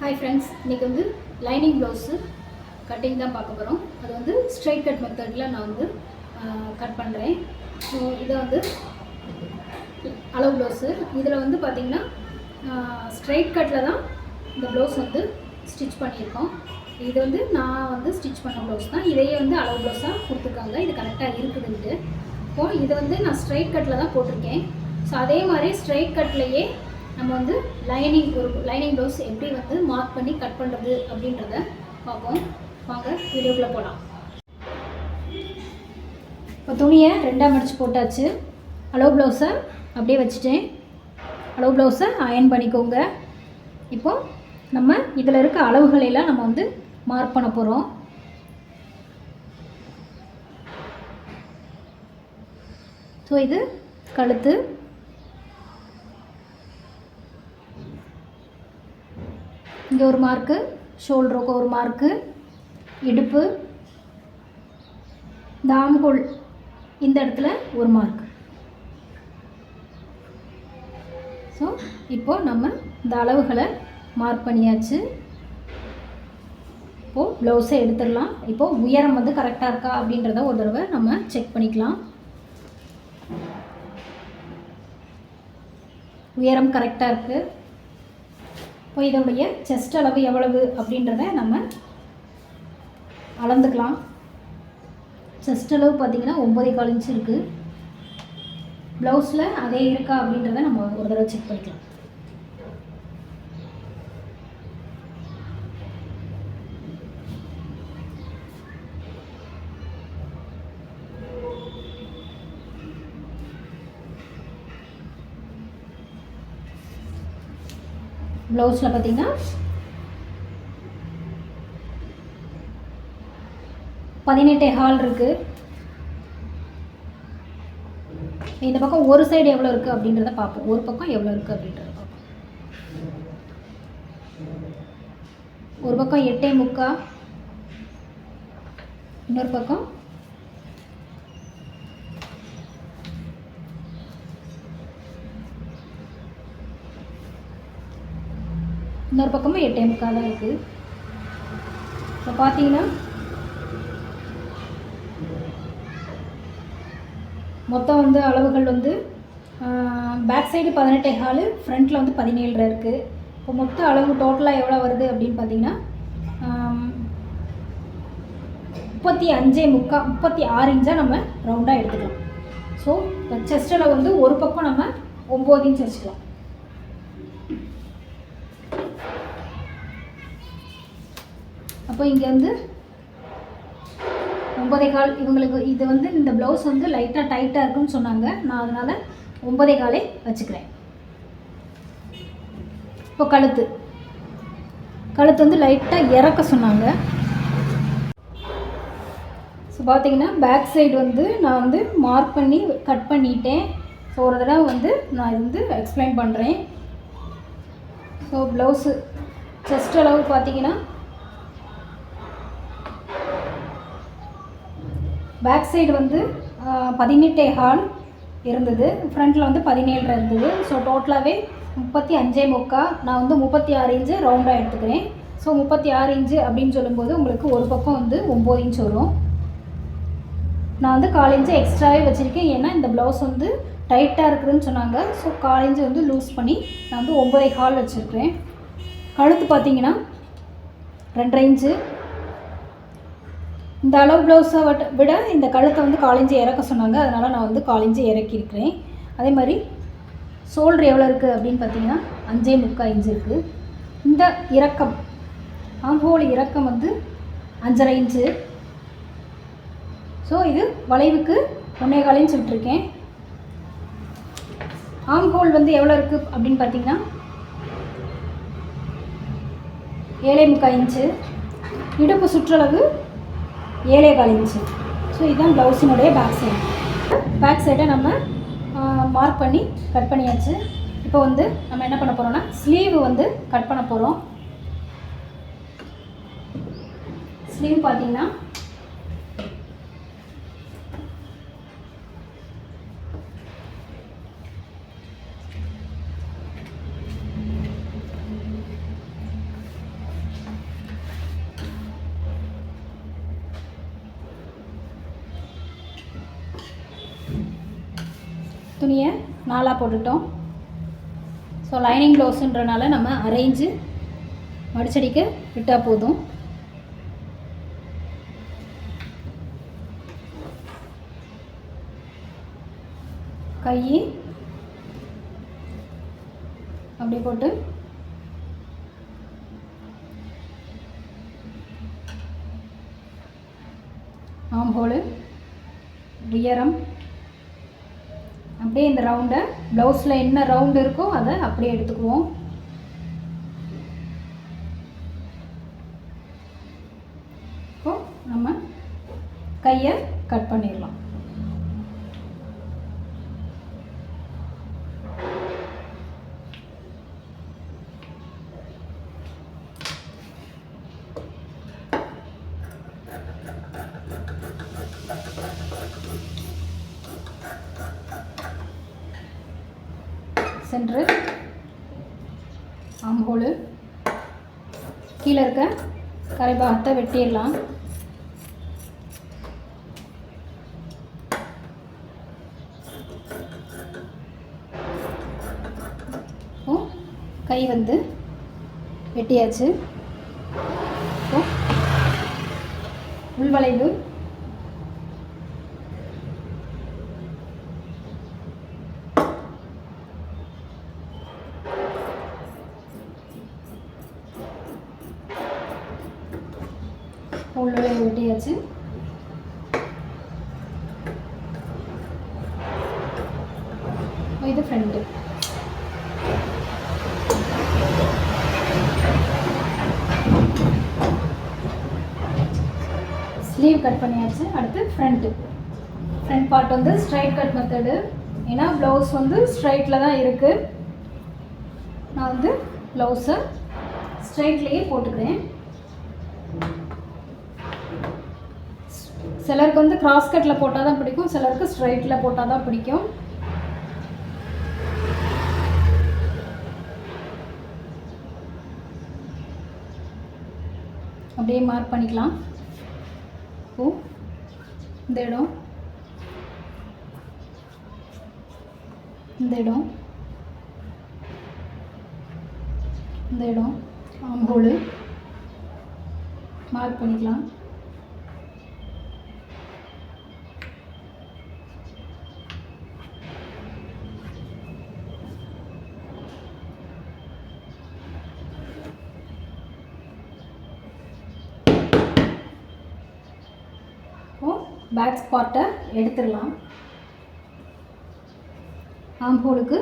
Hi friends இன்றைக்கி வந்து lining blouse cutting தான் பார்க்க போகிறோம் அது வந்து ஸ்ட்ரைட் கட் மெத்தடில் நான் வந்து கட் பண்ணுறேன் ஸோ இதை வந்து அளவு ப்ளவுஸு இதில் வந்து பார்த்திங்கன்னா ஸ்ட்ரைட் கட்டில் தான் இந்த ப்ளவுஸ் வந்து ஸ்டிச் பண்ணியிருக்கோம். இது வந்து நான் வந்து ஸ்டிச் பண்ண ப்ளவுஸ் தான். இதையே வந்து அளவு ப்ளவுஸாக கொடுத்துருக்காங்க. இது கரெக்டாக இருக்குதுன்ட்டு. இப்போது இதை வந்து நான் ஸ்ட்ரைட் கட்டில் தான் போட்டிருக்கேன். ஸோ அதே மாதிரி ஸ்ட்ரைட் கட்லேயே நம்ம வந்து லைனிங் ஒரு லைனிங் ப்ளவுஸ் எப்படி வந்து மார்க் பண்ணி கட் பண்ணுறது அப்படின்றத பார்ப்போம். வாங்க வீடியோக்குள்ளே போகலாம் இப்போ துணியை ரெண்டாக மடித்து போட்டாச்சு. அளவு ப்ளவுஸை அப்படியே வச்சுட்டேன். அளவு ப்ளவுஸை அயன் பண்ணிக்கோங்க. இப்போ நம்ம இதில் இருக்க அளவுகளையெல்லாம் நம்ம வந்து மார்க் பண்ண போகிறோம் ஸோ இது கழுத்து இங்கே ஒரு மார்க்கு ஷோல்டருக்கு ஒரு மார்க்கு இடுப்பு. இந்த இந்த இடத்துல ஒரு மார்க் ஸோ இப்போ நம்ம இந்த அளவுகளை மார்க் பண்ணியாச்சு. இப்போது ப்ளவுஸை எடுத்துடலாம். இப்போது உயரம் வந்து கரெக்டாக இருக்கா அப்படின்றத ஒரு தடவை நம்ம செக் பண்ணிக்கலாம். உயரம் கரெக்டாக இருக்குது இப்போ இதோடைய செஸ்ட் அளவு எவ்வளவு அப்படின்றத நம்ம அளந்துக்கலாம். செஸ்ட் அளவு பார்த்திங்கன்னா ஒம்பதே கால் இன்ச்சு இருக்குது ப்ளவுஸில் அதே இருக்கா அப்படின்றத நம்ம ஒரு தடவை செக் பண்ணிக்கலாம். ப்ளவுஸில் பார்த்தீங்கன்னா பதினெட்டு ஹால் இருக்குது இந்த பக்கம் ஒரு சைடு எவ்வளோ இருக்குது அப்படின்றத பார்ப்போம். ஒரு பக்கம் எவ்வளோ இருக்குது அப்படின்றத பார்ப்போம். ஒரு பக்கம் எட்டே முக்கா இன்னொரு பக்கம் இன்னொரு பக்கமும் எட்டே முக்கால் தான் இருக்குது இப்போ பார்த்தீங்கன்னா மொத்தம் வந்து அளவுகள் வந்து பேக் சைடு பதினெட்டே ஹாலு ஃப்ரண்ட்டில் வந்து பதினேழரை இருக்குது இப்போ மொத்த அளவு டோட்டலாக எவ்வளோ வருது அப்படின்னு பார்த்தீங்கன்னா முப்பத்தி அஞ்சே முக்கா முப்பத்தி ஆறு இன்ச்சாக நம்ம ரவுண்டாக எடுத்துக்கலாம். ஸோ செஸ்ட் அளவு வந்து ஒரு பக்கம் நம்ம ஒம்பது இன்ச் வச்சுக்கலாம். அப்போ இங்கே வந்து ஒன்பதே கால் இவங்களுக்கு இது வந்து இந்த ப்ளவுஸ் வந்து லைட்டாக டைட்டாக இருக்குன்னு சொன்னாங்க. நான் அதனால் ஒன்பதே காலே வச்சுக்கிறேன். இப்போ கழுத்து. கழுத்து வந்து லைட்டாக இறக்க சொன்னாங்க. ஸோ பார்த்தீங்கன்னா பேக் சைடு வந்து நான் வந்து மார்க் பண்ணி கட் பண்ணிட்டேன். ஸோ ஒரு தடவை வந்து நான் இது வந்து எக்ஸ்பிளைன் பண்ணுறேன் ஸோ ப்ளவுஸு செஸ்ட் அளவு பார்த்தீங்கன்னா பேக் சைடு வந்து பதினெட்டே ஹால் இருந்தது. ஃப்ரண்ட்டில் வந்து பதினேழு இருந்தது. ஸோ டோட்டலாகவே முப்பத்தி அஞ்சே முக்கா. நான் வந்து முப்பத்தி ஆறு இன்ச்சு ரவுண்டாக எடுத்துக்கிறேன். ஸோ முப்பத்தி ஆறு இன்ச்சு அப்படின்னு சொல்லும்போது உங்களுக்கு ஒரு பக்கம் வந்து ஒம்பது இன்ச் வரும். நான் வந்து கால் இன்ச்சு எக்ஸ்ட்ராவே வச்சுருக்கேன். ஏன்னா இந்த ப்ளவுஸ் வந்து டைட்டாக இருக்குதுன்னு சொன்னாங்க. ஸோ கால் இன்ச்சு வந்து லூஸ் பண்ணி நான் வந்து ஒம்பதே ஹால் வச்சுருக்கிறேன். கழுத்து பார்த்தீங்கன்னா ரெண்டரை இன்ச்சு இந்த அளவு ப்ளவுஸை விட இந்த கழுத்தை வந்து காலிஞ்சி இறக்க சொன்னாங்க. அதனால் நான் வந்து காலிஞ்சி இறக்கியிருக்கிறேன். அதே மாதிரி சோல்ட்ரு எவ்வளோ இருக்குது அப்படின்னு பார்த்தீங்கன்னா அஞ்சே முக்கால் இன்ச்சு இருக்குது இந்த இறக்கம் ஆம்ஹோல் இறக்கம் வந்து அஞ்சரை இன்ச்சு. ஸோ இது வளைவுக்கு ஒன்றே கால் இன்ச் விட்டுருக்கேன். ஆம்ஹோல் வந்து எவ்வளோ இருக்குது அப்படின்னு பார்த்தீங்கன்னா ஏழே முக்கால் இன்ச்சு. இடுப்பு சுற்றளவு ஏழே கால் இன்ச்சு. ஸோ இதுதான் ப்ளவுஸினுடைய பேக் சைடு பேக் சைடை நம்ம மார்க் பண்ணி கட் பண்ணியாச்சு. இப்போ வந்து நம்ம என்ன பண்ண போகிறோம்னா ஸ்லீவ் வந்து கட் பண்ண போகிறோம் ஸ்லீவ் பார்த்தீங்கன்னா துணியை நாலாக போட்டுட்டோம். ஸோ லைனிங் ப்ளவுஸுன்றனால நம்ம அரேஞ்சு மடிச்சடிக்க விட்டால் போதும். கை அப்படி போட்டு. ஆம்போல் உயரம். அப்படியே இந்த ரவுண்டை ப்ளவுஸில் என்ன ரவுண்டு இருக்கோ அதை அப்படியே எடுத்துக்குவோம். இப்போ நம்ம கையை கட் பண்ணிடலாம் சென்ட்ரு ஆம்ஹோலு கீழே இருக்க கரைபாகத்தை வெட்டிடலாம். கை வந்து வெட்டியாச்சு. உள்வளைவு உள்வளைவு வெட்டியாச்சு இது ஃப்ரண்ட்டு ஸ்லீவ் கட் பண்ணியாச்சு அடுத்து ஃப்ரண்ட்டு ஃப்ரண்ட் பார்ட் வந்து ஸ்ட்ரைட் கட் மெத்தடு ஏன்னா ப்ளவுஸ் வந்து ஸ்ட்ரைட்டில் தான் இருக்குது நான் வந்து ப்ளவுஸை ஸ்ட்ரைட்லேயே போட்டுக்கிறேன். சிலருக்கு வந்து கிராஸ் கட்டில் போட்டால் தான் பிடிக்கும் சிலருக்கு ஸ்ட்ரைட்டில் போட்டால் தான் பிடிக்கும். அப்படியே மார்க் பண்ணிக்கலாம். ஓ இந்த இடம். இந்த இடம். இந்த இடம். ஆம்போலு மார்க் பண்ணிக்கலாம். பேக் ஸ்பாட்டை எடுத்துடலாம். ஆம்போலுக்கு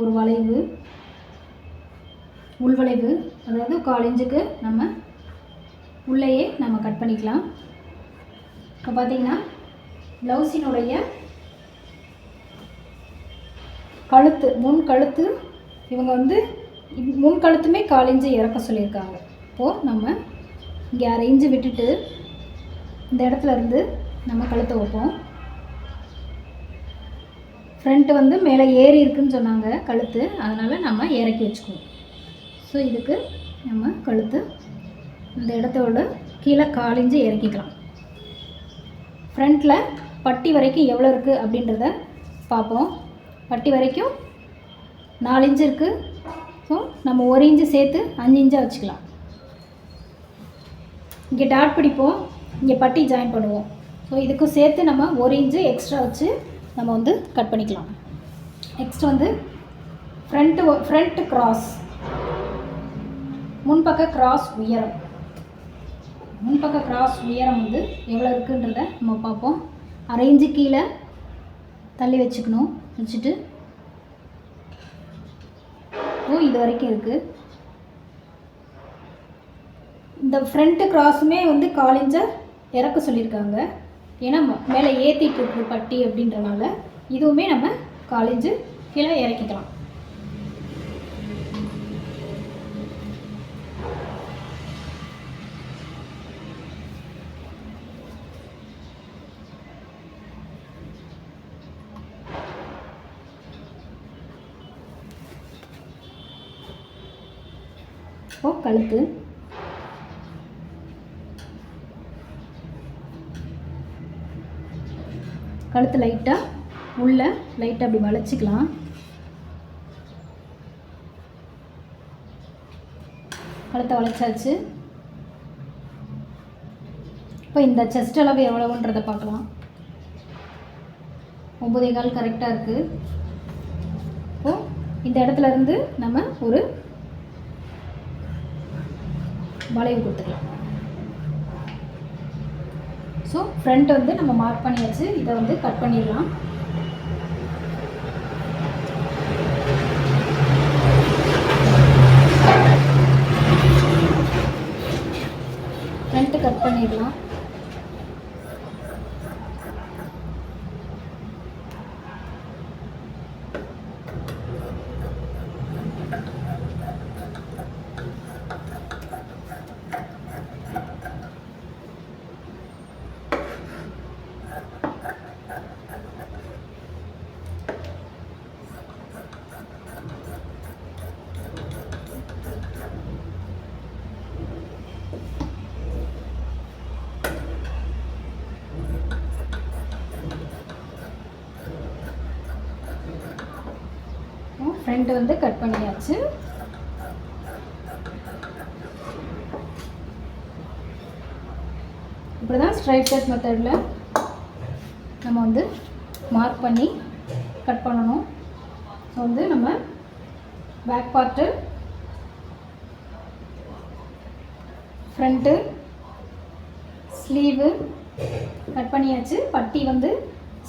ஒரு வளைவு உள்வளைவு அதாவது கால் இன்ச்சுக்கு நம்ம உள்ளேயே நம்ம கட் பண்ணிக்கலாம். இப்போ பார்த்திங்கன்னா ப்ளவுஸினுடைய கழுத்து முன் கழுத்து இவங்க வந்து முன் கழுத்துமே கால் இன்ச்சு இறக்க சொல்லியிருக்காங்க. இப்போது நம்ம இங்கே அரை இன்ச்சு விட்டுட்டு இந்த இடத்துல இருந்து நம்ம கழுத்தை வைப்போம். ஃப்ரண்ட்டு வந்து மேலே ஏறி இருக்குன்னு சொன்னாங்க கழுத்து. அதனால் நம்ம இறக்கி வச்சுக்குவோம். ஸோ இதுக்கு நம்ம கழுத்து இந்த இடத்தோட கீழே காலிஞ்சு இறக்கிக்கலாம். ஃப்ரண்ட்டில் பட்டி வரைக்கும் எவ்வளோ இருக்குது அப்படின்றத பார்ப்போம். பட்டி வரைக்கும் நாலு இன்ச்சு இருக்குது ஸோ நம்ம ஒரு இன்ச்சு சேர்த்து அஞ்சு இன்ச்சாக வச்சுக்கலாம். இங்கே டாட் பிடிப்போம். இங்கே பட்டி ஜாயின் பண்ணுவோம். ஸோ இதுக்கும் சேர்த்து நம்ம ஒரு இன்ச்சு எக்ஸ்ட்ரா வச்சு நம்ம வந்து கட் பண்ணிக்கலாம். நெக்ஸ்ட் வந்து ஃப்ரண்ட்டு ஃப்ரண்ட் கிராஸ் முன்பக்க கிராஸ் உயரம். முன்பக்க கிராஸ் உயரம் வந்து எவ்வளோ இருக்குன்றத நம்ம பார்ப்போம். அரை இன்ச்சு கீழே தள்ளி வச்சுக்கணும். வச்சுட்டு ஓ இது வரைக்கும் இருக்குது இந்த ஃப்ரண்ட்டு கிராஸுமே வந்து கால் இறக்க சொல்லியிருக்காங்க. ஏன்னா ம- மேலே ஏற்றிட்டு இருக்கு பட்டி அப்படின்றனால இதுவுமே நம்ம காலேஜு கீழே இறக்கிக்கலாம். கழுத்து. கழுத்து லைட்டாக உள்ளே லைட்டாக அப்படி வளைச்சிக்கலாம். கழுத்தை வளைச்சாச்சு. இப்போ இந்த செஸ்ட் அளவு எவ்வளவுன்றதை பார்க்கலாம். ஒம்பதே கால் கரெக்டாக இருக்குது இப்போ இந்த இடத்துல இருந்து நம்ம ஒரு வளைவு கொடுத்துக்கலாம். ஸோ ஃப்ரண்ட் வந்து நம்ம மார்க் பண்ணியாச்சு இதை வந்து கட் பண்ணிடலாம் ஃப்ரண்ட்டு கட் பண்ணிடலாம் ஃப்ரண்ட் வந்து கட் பண்ணியாச்சு. இப்படி தான் ஸ்ட்ரைட் கட் மெத்தடில் நம்ம வந்து மார்க் பண்ணி கட் பண்ணணும். ஸோ வந்து நம்ம back part front sleeve cut பண்ணியாச்சு. பட்டி வந்து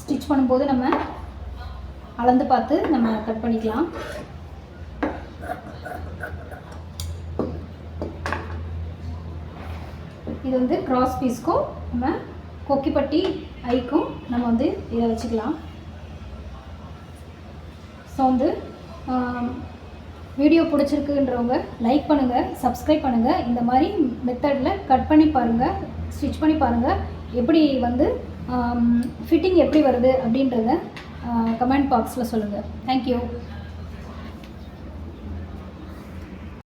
ஸ்டிச் பண்ணும்போது நம்ம அளந்து பார்த்து நம்ம கட் பண்ணிக்கலாம். இது வந்து கிராஸ் பீஸ்க்கும் நம்ம கொக்கிப்பட்டி ஐக்கும் நம்ம வந்து இதை வச்சுக்கலாம். ஸோ வந்து வீடியோ பிடிச்சிருக்குன்றவங்க லைக் பண்ணுங்கள் சப்ஸ்கிரைப் பண்ணுங்கள் இந்த மாதிரி மெத்தடில் கட் பண்ணி பாருங்கள் ஸ்டிச் பண்ணி பாருங்கள் எப்படி வந்து ஃபிட்டிங் எப்படி வருது அப்படின்றத கமெண்ட் பாக்ஸில் சொல்லுங்கள் தேங்க்யூ